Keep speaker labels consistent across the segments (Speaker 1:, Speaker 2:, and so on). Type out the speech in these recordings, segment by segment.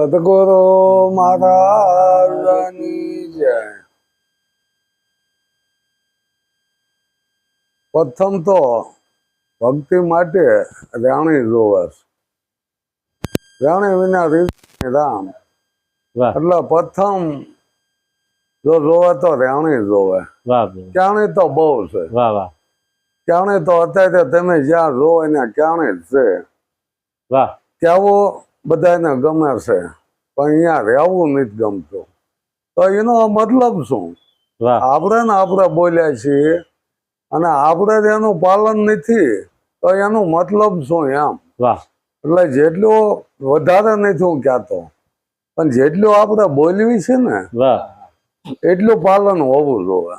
Speaker 1: સદગુરુ મહારાજની જય. પ્રથમ તો ભક્તિ માટે રાણી જોવે રાણી વિના રામ. એટલે પ્રથમ જો જોવે તો રાણી જોવે. ક્યાણી તો બહુ છે. ક્યાણી તો અત્યારે તમે જ્યાં જોવો ને ક્યાણી જ છે ત્યાંવો બધાને ગમે છે પણ અહીંયા રહેવું નથી ગમતું. તો એનો મતલબ શું? આપણે ને આપણે બોલ્યા છીએ અને આપણે એનું પાલન નથી તો એનો મતલબ શું એમ? એટલે જેટલું વધારે નથી હું કહેતો પણ જેટલું આપણે બોલવી છે ને એટલું પાલન હોવું જોઈએ.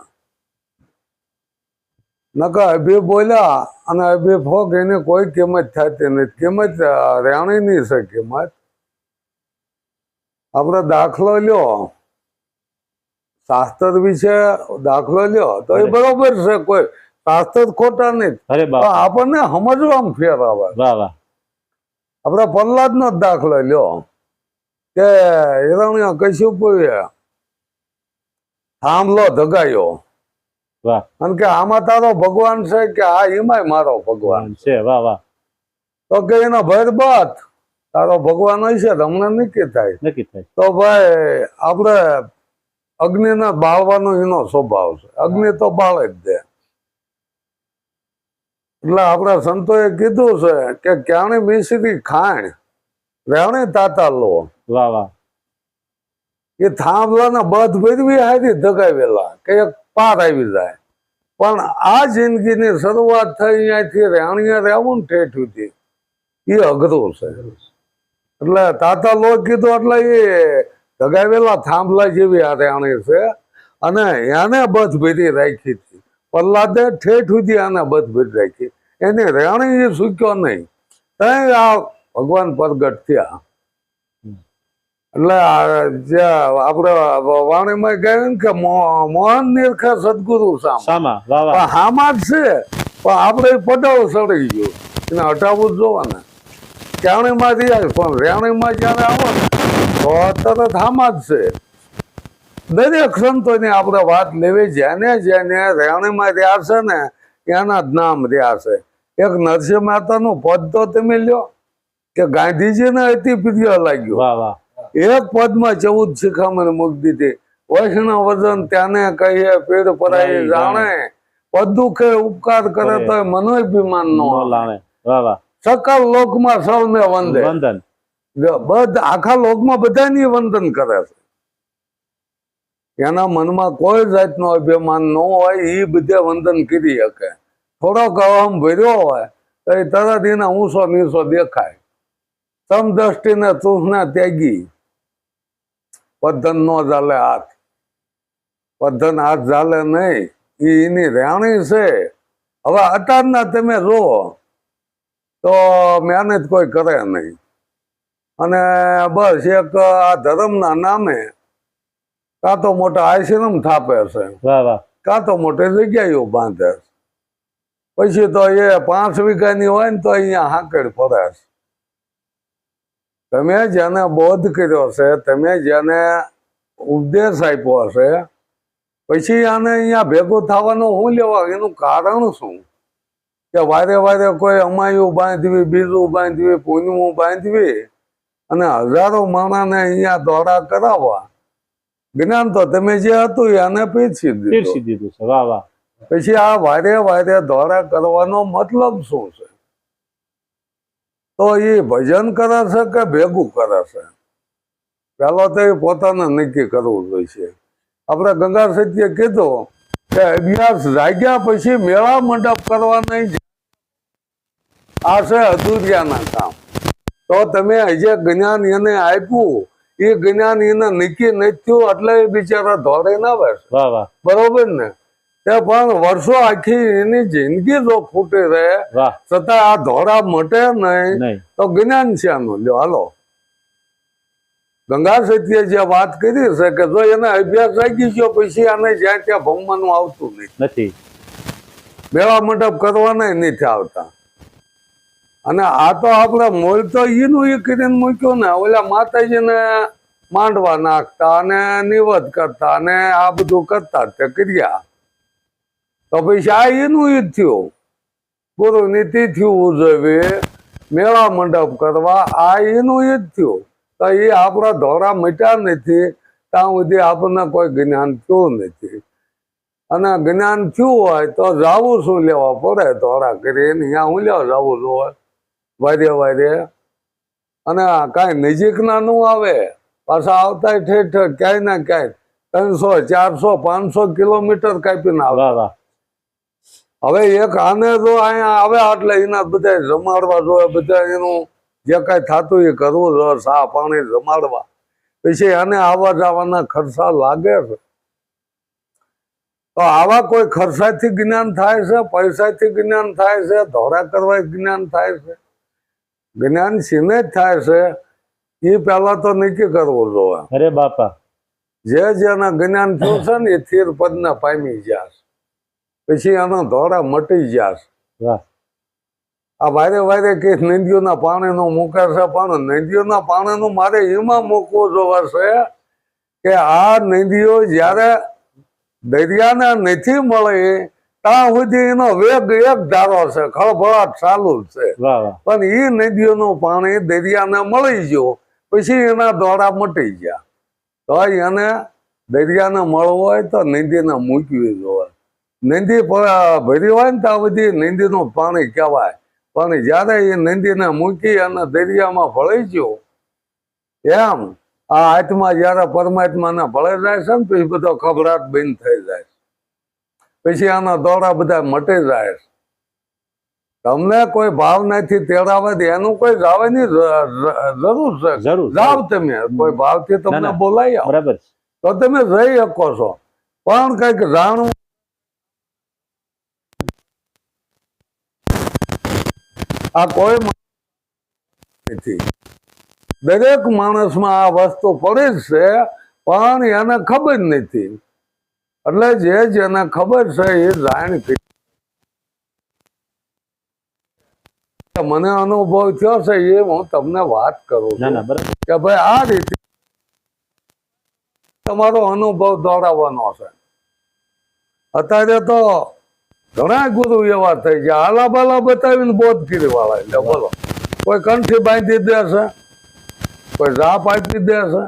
Speaker 1: નકર અભી બોલ્યા અને અભી ફોક એને કોઈ કિંમત થતી નથી. કિંમત રેણીની છે કિંમત. આપણે દાખલો લ્યો. શાસ્ત્ર વિશે દાખલો લ્યો. તો એ બરોબર છે કોઈ. શાસ્ત્ર ખોટા નહીં. આપણને સમજવામાં ફેર આવે. આપણે પ્રહલાદ નો દાખલો લ્યો. કે હિરણ્ય કશ્યપ થાંભલો ધગાયો.
Speaker 2: વાહ.
Speaker 1: અને કે આમાં તારો ભગવાન છે કે આ એમાંય મારો ભગવાન
Speaker 2: છે. વાહ વાહ.
Speaker 1: તો કે એનો ભેદ તારો ભગવાન હોય છે તમને નક્કી થાય.
Speaker 2: નક્કી થાય.
Speaker 1: તો ભાઈ આપણે અગ્નિને બાળવાનો એનો સ્વભાવ છે. અગ્નિ તો બાળે જ દે. એટલે આપણા સંતોએ કીધું છે કે ક્યાણી મિશ્રી ખાણ રેણે તાતા લો.
Speaker 2: વાહ વાહ.
Speaker 1: એ થાંભલાના બધ ભેરવી હારી ધગાવેલા. કે એક પાર આવી જાય. પણ આ જિંદગીની શરૂઆત થઈ અહીંયાથી રાણીએ રહેવું ને ઠેઠ સુધી. એ અઘરું છે. એટલે તાતા લોક કીધું, એટલે એ ધગાવેલા થાંભલા જેવી આ રાણી છે અને એને બધ ભેરી રાખી હતી. પ્રહલાદે ઠેઠ સુધી આને બધ ભેરી રાખી. એની રાણી એ સૂક્યો નહીં. ત્યાં આ ભગવાન પ્રગટ થયા. એટલે જે આપણે વાણીમાં કહ્યું ને કે મોહન નિરખા સદગુરુ સામ. હામાં જ છે. પણ આપણે પટાવ સડી ગયો. એને હટાવવું જ જોવાને. ચાણીમાંથી આવે પણ રેણીમાં જ્યારે આવો ને તો તરત હામાં જ છે. દરેક સંતોની આપણે વાત લેવી જેને જેને રેણીમાં રહ્યા છે ને એના જ નામ રહ્યા છે. એક નરસિંહ મહેતાનું પદ તો તમે લ્યો કે ગાંધીજીને અતિ પ્રિય લાગ્યું.
Speaker 2: વાહ વાહ.
Speaker 1: એક પદમાં ચૌદ શિખામણ મૂકી દીધી વૈષ્ણવ વજન ત્યાને કહીએ પેડ પરાય જાણે. પદ દુખે ઉપકાર કરે તો મનોભિમાન નો
Speaker 2: નો લાણે.
Speaker 1: સકલ લોકમાં સૌને વંદે.
Speaker 2: વંદન.
Speaker 1: બધા આખા લોકમાં બધાની વંદન કરે છે. એના મનમાં કોઈ જાતનો અભિમાન ન હોય એ બધે વંદન કરી શકે. થોડોક અહમ ભર્યો હોય તો એ તરત એના ઊંસો નીસો દેખાય. સમદ્રષ્ટિને તૂહને ત્યાગી. પદ્ધન નો ચાલે હાથ. પદ્ધન હાથ ચાલે નહીં એની રહેણી છે. હવે અત્યારના તમે જુઓ તો મહેનત કોઈ કરે નહીં. અને બસ એક આ ધર્મના નામે કાં તો મોટા આશ્રમ થાપે છે. કાં તો મોટી જગ્યાઓ બાંધે છે. પછી તો એ પાંચ વીઘાની હોય ને તો અહીંયા હાંકડ ફરે છે. તમે જેને બોધ કર્યો છે તમે જેને ઉપદેશ આપ્યો છે પછી આને અહીંયા ભેગો થવાનો શું લેવા એનું કારણ શું? કે વારે વારે કોઈ અમાયું બાંધવી બીજું બાંધવી પૂનમું બાંધવી અને હજારો માણાને અહીંયા દોડા કરાવવા. જ્ઞાન તો તમે જે હતું એને પીરસી દીધું.
Speaker 2: પીરસી દીધું છે. વાહ વાહ.
Speaker 1: પછી આ વારે વારે દોડા કરવાનો મતલબ શું છે? તો એ ભજન કરે છે કે ભેગું કરે છે? પેલો તો એ પોતાને નક્કી કરવું જોઈશે. આપણે ગંગા સત્ય કીધું કે અભ્યાસ જાગ્યા પછી મેળા મંડપ કરવા નહીં આ છે અધુર્યાના કામ. તો તમે જે જ્ઞાન એને આપ્યું એ જ્ઞાન એને નક્કી નથી થયું એટલે એ બિચારા ધોરે ના બેસે બરોબર ને? તે પણ વર્ષો આખી એની જિંદગી જો ખૂટી રહે છતાં આ ધોરા મટે નહીં. તો જ્ઞાન શ્યાનું લ્યો હાલો. ગંગા સત્ય જે વાત કરી છે કે જો એને અભ્યાસ લાગી ગયો પછી આને જ્યાં ત્યાં ભમવાનું આવતું
Speaker 2: નથી.
Speaker 1: મેળા મંડપ કરવાના નથી આવતા. અને આ તો આપણે મોલ તો એનું એ કરીને મૂક્યું ને ઓલા માતાજીને માંડવા નાખતા અને નિવત કરતા અને આ બધું કરતા તે કર્યા. તો પછી આ એનું ઈ થયું. ગુરુ નીતિ થયું ઉજવે, મેળા મંડપ કરવા, આ એનું ઈદ થયું. તો એ આપણા ધોરા મટ્યા નથી, ત્યાં સુધી આપણને કોઈ જ્ઞાન થયું નથી. અને જ્ઞાન થયું હોય તો જાવું શું લેવા પડે ધોરા કરીને અહીંયા હું લેવા જવું હોય? વારે વારે. અને કાંઈ નજીકના ન આવે? પાછા આવતા ઠેર ઠેર ક્યાંય ના ક્યાંય. ત્રણસો, ચારસો, પાંચસો કિલોમીટર કાપીને આવે. હવે એક આને જો અહીંયા આવે એટલે એના બધા જમાડવા જોઈએ બધા એનું જે કાંઈ થતું એ કરવું જોઈએ સા પાણી જમાડવા. પછી એને આવવા જવાના ખર્ચા લાગે છે. તો આવા કોઈ ખર્ચાથી જ્ઞાન થાય છે પૈસાથી જ્ઞાન થાય છે ધોરા કરવા જ્ઞાન થાય છે? જ્ઞાન શીને જ થાય છે એ પહેલા તો નક્કી કરવું જોઈએ.
Speaker 2: અરે બાપા.
Speaker 1: જે જેના જ્ઞાન થયું છે ને એ થીર પદના પામી ગયા છે. પછી એના ધોરા મટી
Speaker 2: જશે
Speaker 1: આ વારે વારે કે નદીઓના પાણીનું મૂકે છે પણ નદીઓના પાણીનું મારે એમાં મૂકવો જોવાશે કે આ નદીઓ જ્યારે દરિયાને નથી મળે ત્યાં સુધી એનો વેગ એક ધારો છે ખળભળાટ ચાલુ જ છે પણ એ નદીઓનું પાણી દરિયાને મળી ગયો પછી એના દોરા મટી ગયા. તો એને દરિયાને મળવું હોય તો નદીને મૂકવી જોઈએ. નદી ભરી હોય ને ત્યાં બધી નંદીનું પાણી કહેવાય. પણ જ્યારે એ નંદીને મૂકી અને દરિયામાં ભળી ગયું એમ આ આત્મા જ્યારે પરમાત્માને ભળે જાય છે ને પછી બધો ખબરાટ બંધ થઈ જાય પછી આના દોડા બધા મટી જાય તમને કોઈ ભાવ નથી તેડાવે એનું કોઈ ગાવાની જરૂર છે.
Speaker 2: જરૂર
Speaker 1: જાવ તમે. કોઈ ભાવથી તમને. બોલાવી
Speaker 2: બરાબર
Speaker 1: તો તમે જઈ શકો છો. પણ કંઈક જાણવું આ કોઈ નથી. દરેક માણસમાં આ વસ્તુ પડી જ છે પણ એને ખબર નથી. એટલે જે જેને ખબર છે એ જાણ મને અનુભવ થયો છે એ હું તમને વાત કરું છું કે ભાઈ આ રીતે તમારો અનુભવ દોડાવવાનો છે. અત્યારે તો ઘણા ગુરુ એવા થઈ ગયા આલા બાલા બતાવીને બોધ કરી વાળા એટલે બોલો. કોઈ કંઠી બાંધી દે છે? કોઈ જાપ આપી દે છે?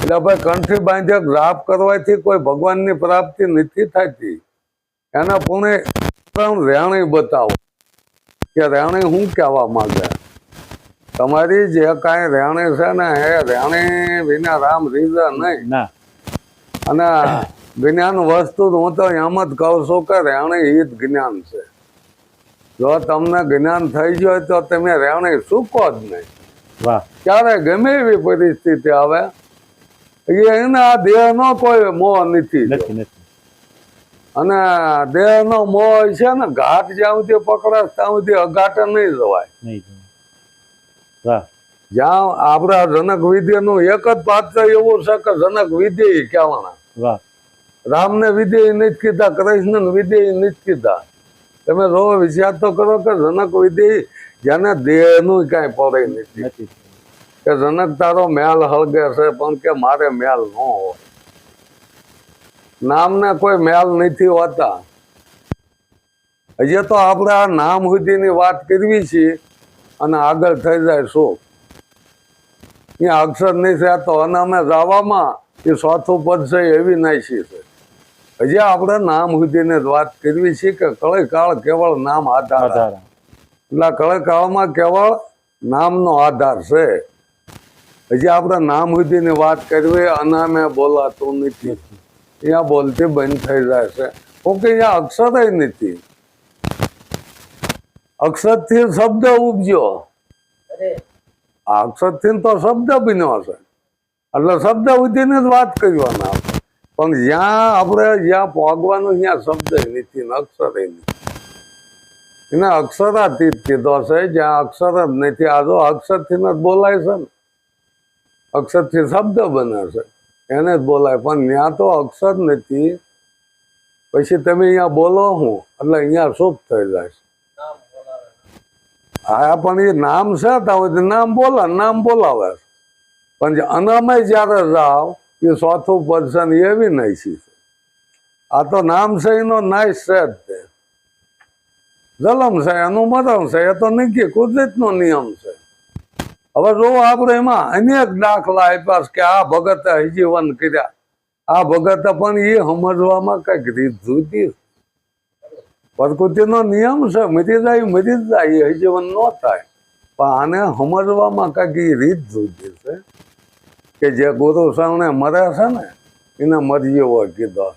Speaker 1: એટલે ભાઈ કંઠી બાંધ્યા જાપ કરવાથી કોઈ ભગવાનની પ્રાપ્તિ નથી થતી. એના પુણે રેણી બતાવો. કે રેણી શું કહેવા માંગે? તમારી જે કાંઈ રહેણી છે ને એ રહેણી વિના રામ રીઝા નહીં. અને જ્ઞાન વસ્તુ હું તો એમ જ કહું છું કે એ જ જ્ઞાન છે. જો તમને જ્ઞાન થઈ ગયું હોય તો તમે રહેણી ચૂકો જ નહીં. ક્યારે ગમે એવી પરિસ્થિતિ આવે એના દેહનો કોઈ મોહ નથી અને દેહનો મોહ છે ને ઘાટ જ્યાં સુધી પકડાશ ત્યાં સુધી અઘાટ નહીં જવાય. જ્યાં આપણા જનક વિદ્યાનું એક જ પાત્ર એવું છે કે જનક વિદ્ય કહેવાના. રામને વિધેય નથી કીધા કૃષ્ણને વિધેય નથી કીધા. તમે જો વિચાર તો કરો કે જનક વિધેય જેને દેહનું કાંઈ પડે નથી. કે જનક તારો મેલ હળગે છે પણ કે મારે મેલ ન હોય. નામને કોઈ મેલ નથી હોતા. હજી તો આપણે આ નામ સુધીની વાત કરવી છે અને આગળ થઈ જાય શું? ત્યાં અક્ષર નહીં થયા અને અમે જવામાં એ ચોથું પદ છે એવી નાશી છે. હજી આપણે નામ સુધીને વાત કરવી છે કે કળકાળ કેવળ નામ આધાર એટલે કળકાળમાં કેવળ નામનો આધાર છે. હજી આપણે નામ સુધીની વાત કરવી અનામે બોલાતું નથી. અહીંયા બોલતી બંધ થઈ જાય છે. ઓકે અહીંયા અક્ષર નથી. અક્ષરથી શબ્દ ઉપજ્યો. અક્ષર અક્ષરથી તો શબ્દ બન્યો છે એટલે શબ્દ સુધીની જ વાત કરવાના. પણ જ્યાં આપણે જ્યાં પહોંચવાનું ત્યાં શબ્દ નથી અક્ષર નથી. એને અક્ષરાતીત કીધો છે, જ્યાં અક્ષર જ નથી. આ તો અક્ષરથી જ બોલાય છે ને. અક્ષરથી શબ્દ બને છે, એને જ બોલાય. પણ ત્યાં તો અક્ષર નથી. પછી તમે અહીંયા બોલો હું, એટલે અહીંયા શુભ થઈ જાય છે. હા, પણ એ નામ છે નામ બોલા નામ બોલાવે પણ અનામય જ્યારે જાવ એ ચોથું પર્સન એવી નહીં છે. આ તો નામ નાશ છે જ તે જલમ છે એનું મરમ છે, એ તો નક્કી કુદરતનો નિયમ છે. હવે જો આપણે એમાં અનેક દાખલા આપ્યા કે આ ભગતે હજીવન કર્યા. આ ભગતે પણ એ સમજવામાં કંઈક રીત છે. પ્રકૃતિનો નિયમ છે, મરી જાય મરી જાય હજીવન ન થાય. પણ આને સમજવામાં કંઈક રીત જુદી છે. કે જે ગુરુ સામે મરે છે ને એને મરજી હોય કીધો.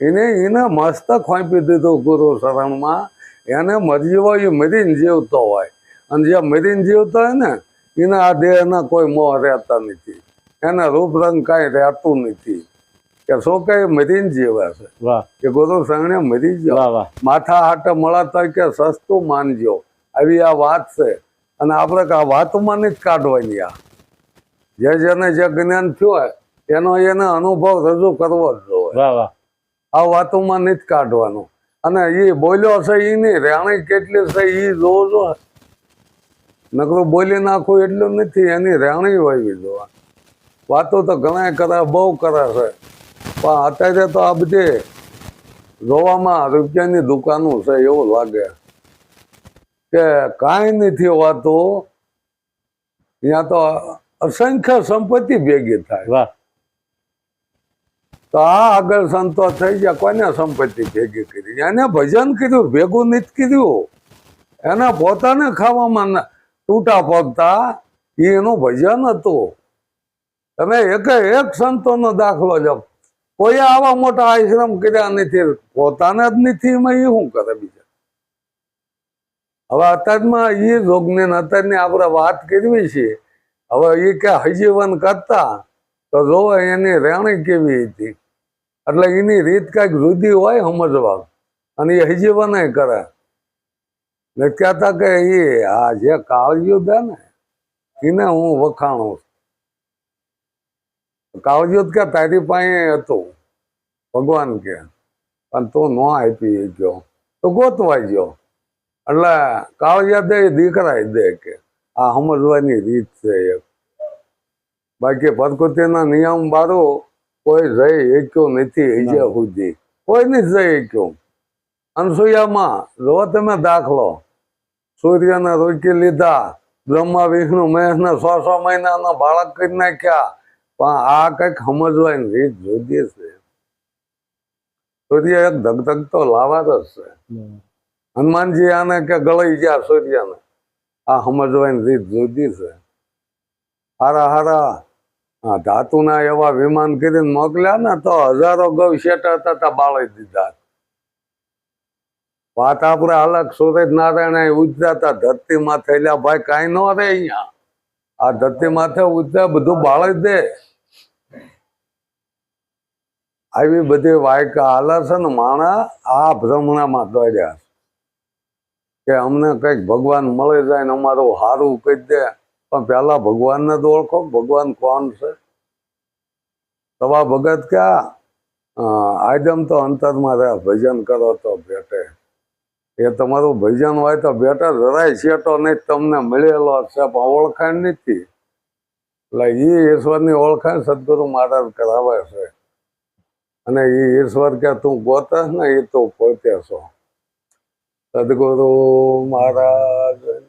Speaker 1: એને એને મસ્ત ખોંપી દીધું ગુરુ શરણમાં. એને મરજી હોય એ મરીને જીવતો હોય. અને જે મરીને જીવતો હોય ને એના આ દેહના કોઈ મોહ રહેતા નથી. એને રૂપરંગ કાંઈ રહેતું નથી. કે શું કઈ મરીને જીવે છે. કે ગુરુ શરણે મરી જાઓ માથા હાટે મળતા કે સસ્તું માનજો. આવી આ વાત છે. અને આપણે આ વાતમાં જ કાઢવાની આ. જે જેને જે જ્ઞાન થયું હોય એનો એને અનુભવ રજૂ કરવો જ જોઈએ. આ વાતોમાં નથી કાઢવાનું. અને એ બોલ્યો છે એ નહીં રેણી કેટલી છે એ જોજો. નકરું બોલી નાખવું એટલું નથી એની રેણી હોય જોવા. વાતો તો ઘણા કરે બહુ કરે છે. પણ અત્યારે તો આ બધી જોવામાં રૂપિયાની દુકાનો છે એવું લાગે. કે કાંઈ નથી હોતું ત્યાં તો અસંખ્ય સંપત્તિ ભેગી થાય.
Speaker 2: વાહ.
Speaker 1: તો આ આગળ સંતો થઈ ગયા કોને સંપત્તિ ભેગી કરી? એને ભજન કર્યું ભેગું નથી કર્યું એને પોતાને ખાવામાં તૂટા પગતા એનું ભજન હતું. તમે એક એક સંતોનો દાખલો જો કોઈ આવા મોટા આશ્રમ કર્યા નથી પોતાને જ નથી એમાં એ શું કરે બીજા? હવે અત્યારમાં એ જોગને અત્યારની આપણે વાત કરવી છે. હવે એ કે હજીવન કરતા તો જોવે એની રહેણી કેવી હતી. એટલે એની રીત કાંઈક જુદી હોય સમજવા. અને એ હજીવન કરે. ને કહેતા કે એ આ જે કાળજ્યું દે ને, એને હું વખાણું. કાળયુદ્ધ કે તારી પાસે હતું, ભગવાન કે. પણ તું ન આપી ગયો તો ગોતવાઈ ગયો. એટલે કાળજા દે દીકરા દે કે. આ સમજવાની રીત છે એક. બાકી પ્રકૃતિના નિયમ બારો કોઈ જઈ શક્યો નથી અહીંયા સુધી. કોઈ નથી જઈ શક્યું. અનસુયામાં જો તમે દાખલો સૂર્યને રોકી લીધા બ્રહ્મા વિષ્ણુ મહેશને સો સો મહિનાના બાળક કરી નાખ્યા પણ આ કંઈક સમજવાની રીત જોઈએ છે. સૂર્ય એક ધગધગતો લાવા જ છે. હનુમાનજી આને કે ગળી ગયા સૂર્યને. આ સમજવાની રીત જુદી છે. હારા હારા. ધાતુના એવા વિમાન કરીને મોકલ્યા ને તો હજારો ગૌ શેઠ હતા બાળી દીધા. વાત આપણે અલગ સુરેશ નારાયણ ઉજ્જાતા ધરતી માથે એટલે ભાઈ કાંઈ ન રે અહીંયા. આ ધરતી માથે ઉજ્જા બધું બાળી દે. આવી બધી વાયકા હાલે છે ને માણા આ ભ્રમણામાં દોડ્યા છે. કે અમને કંઈક ભગવાન મળી જાય ને અમારું સારું કહી દે. પણ પહેલાં ભગવાનને તો ઓળખો. ભગવાન કોણ છે? તવા ભગત ક્યાં? આઈડમ તો અંતરમાં રહે ભજન કરો તો ભેટે. એ તમારું ભજન હોય તો ભેટે. જરાય શેટો નહીં. તમને મળેલો છે, પણ ઓળખાણ નથી. એટલે એ ઈશ્વરની ઓળખાણ સદગુરુ મહારાજ કરાવે છે. અને એ ઈશ્વર કે તું ગોતસ ને એ તું પોતે છો. સદગુરુ મહારાજ